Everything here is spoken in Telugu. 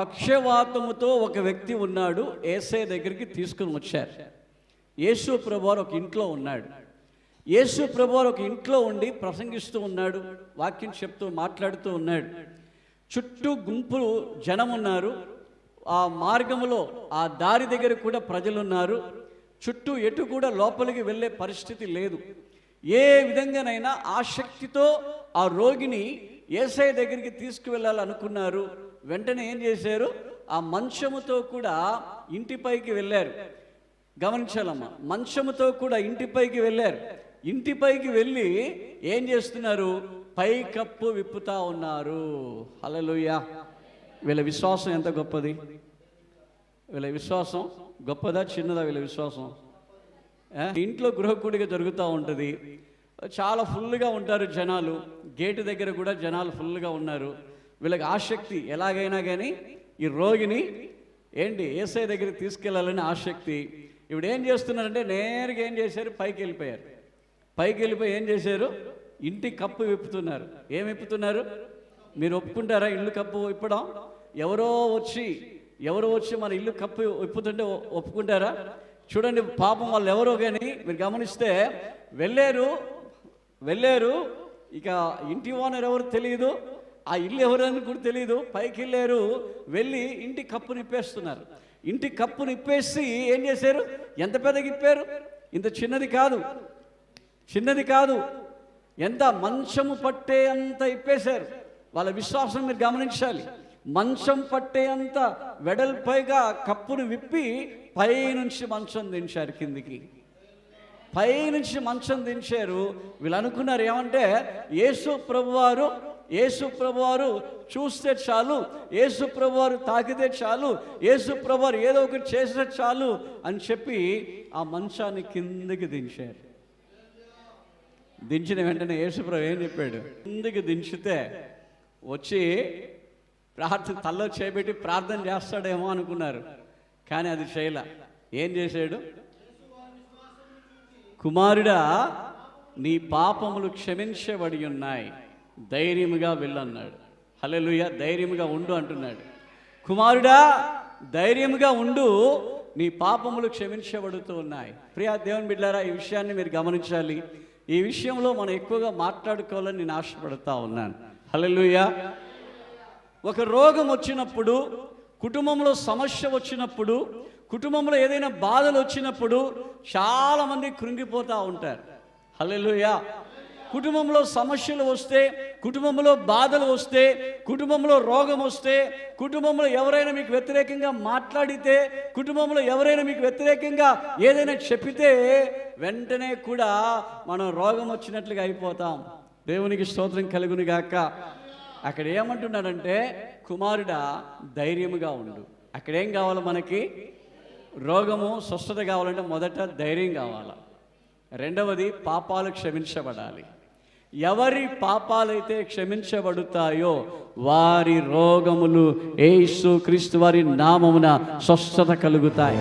పక్షవాతముతో ఒక వ్యక్తి ఉన్నాడు ఏసై దగ్గరికి తీసుకుని వచ్చారు. యేసు ప్రభువారు ఒక ఇంట్లో ఉన్నాడు. యేసు ప్రభువారు ఒక ఇంట్లో ఉండి ప్రసంగిస్తూ ఉన్నాడు వాక్యం చెప్తూ మాట్లాడుతూ ఉన్నాడు. చుట్టూ గుంపులు జనం ఉన్నారు ఆ మార్గములో ఆ దారి దగ్గర కూడా ప్రజలు ఉన్నారు చుట్టూ ఎటు కూడా లోపలికి వెళ్ళే పరిస్థితి లేదు. ఏ విధంగానైనా ఆసక్తితో ఆ రోగిని ఏసఐ దగ్గరికి తీసుకువెళ్ళాలనుకున్నారు. వెంటనే ఏం చేశారు? ఆ మంచముతో కూడా ఇంటిపైకి వెళ్ళారు. గమనించాలమ్మ మంచముతో కూడా ఇంటిపైకి వెళ్ళారు. ఇంటిపైకి వెళ్ళి ఏం చేస్తున్నారు? పై కప్పు విప్పుతా ఉన్నారు. హల్లెలూయా. వీళ్ళ విశ్వాసం ఎంత గొప్పది? వీళ్ళ విశ్వాసం గొప్పదా చిన్నదా వీళ్ళ విశ్వాసం? ఇంట్లో గృహకూడిగా జరుగుతూ ఉంటుంది. చాలా ఫుల్గా ఉంటారు జనాలు. గేటు దగ్గర కూడా జనాలు ఫుల్గా ఉన్నారు. వీళ్ళకి ఆసక్తి ఎలాగైనా కానీ ఈ రోగిని ఏంటి ఏసఐ దగ్గరికి తీసుకెళ్ళాలని ఆసక్తి ఇప్పుడు ఏం చేస్తున్నారంటే నేరుగా ఏం చేశారు? పైకి వెళ్ళిపోయారు. పైకి వెళ్ళిపోయి ఏం చేశారు? ఇంటి కప్పు విప్పుతున్నారు. ఏం విప్పుతున్నారు? మీరు ఒప్పుకుంటారా ఇల్లు కప్పు విప్పడం? ఎవరో వచ్చి ఎవరో వచ్చి మన ఇల్లు కప్పు విప్పుతుంటే ఒప్పుకుంటారా? చూడండి పాపం వాళ్ళు ఎవరో కానీ మీరు గమనిస్తే వెళ్ళారు వెళ్ళారు ఇక ఇంటి ఓనర్ ఎవరు తెలియదు ఆ ఇల్లు ఎవరని కూడా తెలియదు పైకి వెళ్ళారు. వెళ్ళి ఇంటి కప్పు నిప్పేస్తున్నారు. ఇంటి కప్పు నిప్పేసి ఏం చేశారు? ఎంత పెద్దగా ఇప్పారు ఇంత చిన్నది కాదు. చిన్నది కాదు. ఎంత మంచము పట్టే అంత ఇప్పేశారు. వాళ్ళ విశ్వాసం మీరు గమనించాలి. మంచం పట్టే అంత వెడల్పైగా కప్పును విప్పి పైనుంచి మంచం దించారు కిందికి. పై నుంచి మంచం దించారు. వీళ్ళు అనుకున్నారు ఏమంటే యేసు ప్రభువారు యేసుప్రభు వారు చూస్తే చాలు యేసుప్రభు వారు తాకితే చాలు యేసుప్రభు వారు ఏదో ఒకటి చేస్తే చాలు అని చెప్పి ఆ మంచాన్ని కిందకి దించారు. దించిన వెంటనే యేసుప్రభు ఏం చెప్పాడు? కిందకి దించితే వచ్చి ప్రార్థన తల్లో చేపెట్టి ప్రార్థన చేస్తాడేమో అనుకున్నారు. కానీ అది చేయలే. ఏం చేశాడు? కుమారుడా నీ పాపములు క్షమించబడి ఉన్నాయి. ధైర్యముగా వెళ్ళన్నాడు. హలెలుయ ధైర్యముగా ఉండు అంటున్నాడు. కుమారుడా ధైర్యముగా ఉండు నీ పాపములు క్షమించబడుతూ ఉన్నాయి. ప్రియా దేవుని బిడ్డారా ఈ విషయాన్ని మీరు గమనించాలి. ఈ విషయంలో మనం ఎక్కువగా మాట్లాడుకోవాలని నేను ఆశపడుతూ ఉన్నాను. హలెలుయ ఒక రోగం వచ్చినప్పుడు కుటుంబంలో సమస్య వచ్చినప్పుడు కుటుంబంలో ఏదైనా బాధలు వచ్చినప్పుడు చాలామంది కృంగిపోతూ ఉంటారు. హలెలుయా కుటుంబంలో సమస్యలు వస్తే కుటుంబంలో బాధలు వస్తే కుటుంబంలో రోగం వస్తే కుటుంబంలో ఎవరైనా మీకు వ్యతిరేకంగా మాట్లాడితే కుటుంబంలో ఎవరైనా మీకు వ్యతిరేకంగా ఏదైనా చెప్పితే వెంటనే కూడా మనం రోగం వచ్చినట్లుగా అయిపోతాం. దేవునికి స్తోత్రం కలుగును గాక. అక్కడ ఏమంటున్నాడంటే కుమారుడా ధైర్యముగా ఉండు. అక్కడేం కావాలి మనకి? రోగము స్వస్థత కావాలంటే మొదట ధైర్యం కావాలి. రెండవది పాపాలు క్షమించబడాలి. ఎవరి పాపాలైతే క్షమించబడుతాయో వారి రోగములు ఏసు క్రీస్తు వారి నామమున స్వస్థత కలుగుతాయి.